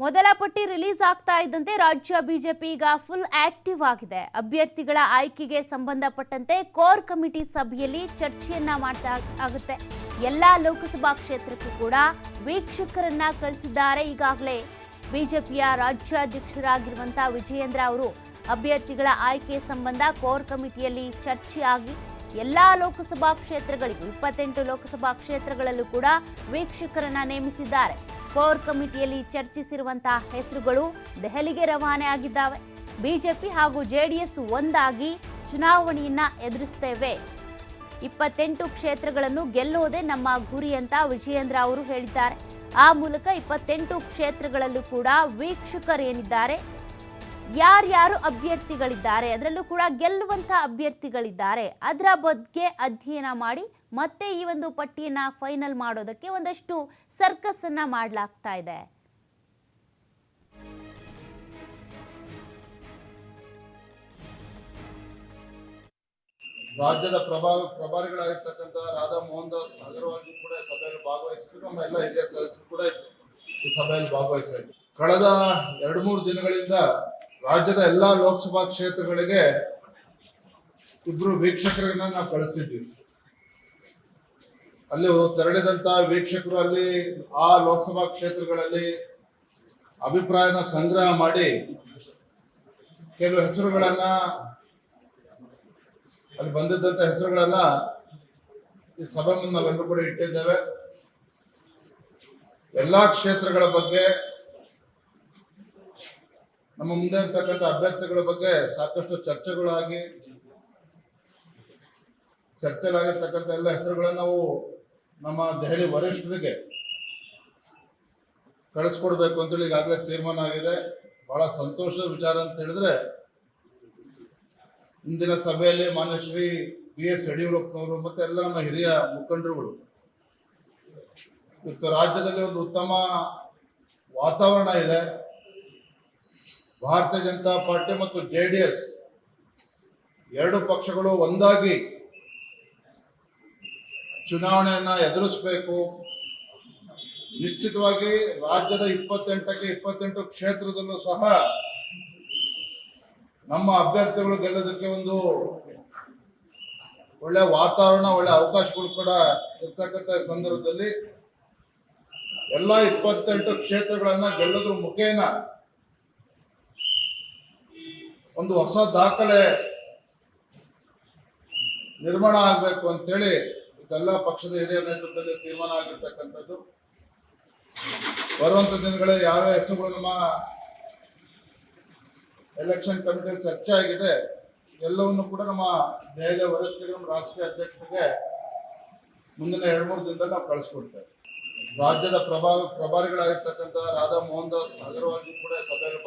ಮೊದಲ ಪಟ್ಟಿ ರಿಲೀಸ್ ಆಗ್ತಾ ಇದ್ದಂತೆ ರಾಜ್ಯ ಬಿಜೆಪಿ ಈಗ ಫುಲ್ ಆಕ್ಟಿವ್ ಆಗಿದೆ. ಅಭ್ಯರ್ಥಿಗಳ ಆಯ್ಕೆಗೆ ಸಂಬಂಧಪಟ್ಟಂತೆ ಕೋರ್ ಕಮಿಟಿ ಸಭೆಯಲ್ಲಿ ಚರ್ಚೆಯನ್ನ ಮಾಡ್ತಾ ಆಗುತ್ತೆ. ಎಲ್ಲಾ ಲೋಕಸಭಾ ಕ್ಷೇತ್ರಕ್ಕೂ ಕೂಡ ವೀಕ್ಷಕರನ್ನ ಕಳಿಸಿದ್ದಾರೆ ಈಗಾಗಲೇ ಬಿಜೆಪಿಯ ರಾಜ್ಯಾಧ್ಯಕ್ಷರಾಗಿರುವಂತಹ ವಿಜಯೇಂದ್ರ ಅವರು. ಅಭ್ಯರ್ಥಿಗಳ ಆಯ್ಕೆ ಸಂಬಂಧ ಕೋರ್ ಕಮಿಟಿಯಲ್ಲಿ ಚರ್ಚೆ ಆಗಿ ಎಲ್ಲಾ ಲೋಕಸಭಾ ಕ್ಷೇತ್ರಗಳಿಗೂ, ಇಪ್ಪತ್ತೆಂಟು ಲೋಕಸಭಾ ಕ್ಷೇತ್ರಗಳಲ್ಲೂ ಕೂಡ ವೀಕ್ಷಕರನ್ನ ನೇಮಿಸಿದ್ದಾರೆ. ಕೋರ್ ಕಮಿಟಿಯಲ್ಲಿ ಚರ್ಚಿಸಿರುವಂತಹ ಹೆಸರುಗಳು ದೆಹಲಿಗೆ ರವಾನೆ ಆಗಿದ್ದಾವೆ. ಬಿಜೆಪಿ ಹಾಗೂ ಜೆಡಿಎಸ್ ಒಂದಾಗಿ ಚುನಾವಣೆಯನ್ನ ಎದುರಿಸ್ತೇವೆ. ಇಪ್ಪತ್ತೆಂಟು ಕ್ಷೇತ್ರಗಳನ್ನು ಗೆಲ್ಲುವುದೇ ನಮ್ಮ ಗುರಿ ಅಂತ ವಿಜಯೇಂದ್ರ ಅವರು ಹೇಳಿದ್ದಾರೆ. ಆ ಮೂಲಕ ಇಪ್ಪತ್ತೆಂಟು ಕ್ಷೇತ್ರಗಳಲ್ಲೂ ಕೂಡ ವೀಕ್ಷಕರೇನಿದ್ದಾರೆ. ಯಾರ್ಯಾರು ಅಭ್ಯರ್ಥಿಗಳಿದ್ದಾರೆ, ಅದರಲ್ಲೂ ಕೂಡ ಗೆಲ್ಲುವಂಥ ಅಭ್ಯರ್ಥಿಗಳಿದ್ದಾರೆ, ಅದರ ಬಗ್ಗೆ ಅಧ್ಯಯನ ಮಾಡಿ ಮತ್ತೆ ಈ ಒಂದು ಪಟ್ಟಿಯನ್ನು ಫೈನಲ್ ಮಾಡೋದಕ್ಕೆ ಒಂದಷ್ಟು ಸರ್ಕಸ್ಸನ್ನು ಮಾಡಲಾಗ್ತಾ ಇದೆ. ರಾಜ್ಯದ ಪ್ರಭಾವ ಪ್ರಭಾರಿಗಳಾಗಿರ್ತಕ್ಕಂಥ ರಾಧಾ ಮೋಹನ್ ದಾಸ್ ಅಗರ್ವಾಲ್ ಕೂಡ ಸಭೆಯಲ್ಲಿ ಭಾಗವಹಿಸಿದ್ರು. ನಮ್ಮ ಎಲ್ಲ ಹಿರಿಯ ಸದಸ್ಯರು ಕೂಡ ಈ ಸಭೆಯಲ್ಲಿ ಭಾಗವಹಿಸಿದ್ರು. ಕಳೆದ ಎರಡು, ಮೂರು ದಿನಗಳಿಂದ ರಾಜ್ಯದ ಎಲ್ಲಾ ಲೋಕಸಭಾ ಕ್ಷೇತ್ರಗಳಿಗೆ ಇಬ್ರು ವೀಕ್ಷಕರನ್ನ ನಾವು ಕಳಿಸಿದ್ವಿ. ಅಲ್ಲಿ ತೆರಳಿದಂತ ವೀಕ್ಷಕರು ಅಲ್ಲಿ ಆ ಲೋಕಸಭಾ ಕ್ಷೇತ್ರಗಳಲ್ಲಿ ಅಭಿಪ್ರಾಯನ ಸಂಗ್ರಹ ಮಾಡಿ ಕೆಲವು ಹೆಸರುಗಳನ್ನ ಅಲ್ಲಿ ಬಂದಿದ್ದಂತ ಹೆಸರುಗಳನ್ನ ಈ ಸಭೆ ಮುಂದೆ ನಾವೆಲ್ಲರೂ ಕೂಡ ಇಟ್ಟಿದ್ದೇವೆ. ಎಲ್ಲಾ ಕ್ಷೇತ್ರಗಳ ಬಗ್ಗೆ ನಮ್ಮ ಮುಂದೆ ಇರ್ತಕ್ಕಂಥ ಅಭ್ಯರ್ಥಿಗಳ ಬಗ್ಗೆ ಸಾಕಷ್ಟು ಚರ್ಚೆಗಳಾಗಿ, ಚರ್ಚೆಗಳಾಗಿರ್ತಕ್ಕಂಥ ಎಲ್ಲ ಹೆಸರುಗಳನ್ನ ನಾವು ನಮ್ಮ ದೆಹಲಿ ವರಿಷ್ಠರಿಗೆ ಕಳಿಸ್ಕೊಡ್ಬೇಕು ಅಂತೇಳಿ ಈಗಾಗಲೇ ತೀರ್ಮಾನ ಆಗಿದೆ. ಬಹಳ ಸಂತೋಷದ ವಿಚಾರ ಅಂತ ಹೇಳಿದ್ರೆ, ಇಂದಿನ ಸಭೆಯಲ್ಲಿ ಮಾನ್ಯ ಶ್ರೀ ಬಿ ಎಸ್ ಯಡಿಯೂರಪ್ಪನವರು ಮತ್ತೆ ಎಲ್ಲ ನಮ್ಮ ಹಿರಿಯ ಮುಖಂಡರುಗಳು, ಇವತ್ತು ರಾಜ್ಯದಲ್ಲಿ ಒಂದು ಉತ್ತಮ ವಾತಾವರಣ ಇದೆ. ಭಾರತೀಯ ಜನತಾ ಪಾರ್ಟಿ ಮತ್ತು ಜೆ ಡಿ ಎಸ್ ಎರಡು ಪಕ್ಷಗಳು ಒಂದಾಗಿ ಚುನಾವಣೆಯನ್ನ ಎದುರಿಸಬೇಕು. ನಿಶ್ಚಿತವಾಗಿ ರಾಜ್ಯದ ಇಪ್ಪತ್ತೆಂಟಕ್ಕೆ ಇಪ್ಪತ್ತೆಂಟು ಕ್ಷೇತ್ರದಲ್ಲೂ ಸಹ ನಮ್ಮ ಅಭ್ಯರ್ಥಿಗಳು ಗೆಲ್ಲೋದಕ್ಕೆ ಒಂದು ಒಳ್ಳೆ ವಾತಾವರಣ, ಒಳ್ಳೆ ಅವಕಾಶಗಳು ಕೂಡ ಇರ್ತಕ್ಕಂಥ ಸಂದರ್ಭದಲ್ಲಿ ಎಲ್ಲ ಇಪ್ಪತ್ತೆಂಟು ಕ್ಷೇತ್ರಗಳನ್ನ ಗೆಲ್ಲೋದ್ರ ಮುಖೇನ ಒಂದು ಹೊಸ ದಾಖಲೆ ನಿರ್ಮಾಣ ಆಗಬೇಕು ಅಂತೇಳಿ ಇದೆಲ್ಲ ಪಕ್ಷದ ಹಿರಿಯ ನೇತೃತ್ವದಲ್ಲಿ ತೀರ್ಮಾನ ಆಗಿರ್ತಕ್ಕಂಥದ್ದು. ಬರುವಂತ ದಿನಗಳಲ್ಲಿ ಯಾವ ಹೆಸರುಗಳು ನಮ್ಮ ಎಲೆಕ್ಷನ್ ಕಮಿಟಿ ಚರ್ಚೆ ಆಗಿದೆ, ಎಲ್ಲವನ್ನು ಕೂಡ ನಮ್ಮ ದೆಹಲಿಯ ವರಿಷ್ಠರಿಗೆ ರಾಷ್ಟ್ರೀಯ ಅಧ್ಯಕ್ಷರಿಗೆ ಮುಂದಿನ ಎರಡು, ಮೂರು ದಿನದಲ್ಲಿ ನಾವು ಕಳಿಸ್ಕೊಡ್ತೇವೆ. ರಾಜ್ಯದ ಪ್ರಭಾವ ಪ್ರಭಾರಿಗಳಾಗಿರ್ತಕ್ಕಂಥ ರಾಧಾ ಮೋಹನ್ ದಾಸ್ ಅಗರ್ವಾಲ್ ಕೂಡ ಸಭೆಯಲ್ಲಿ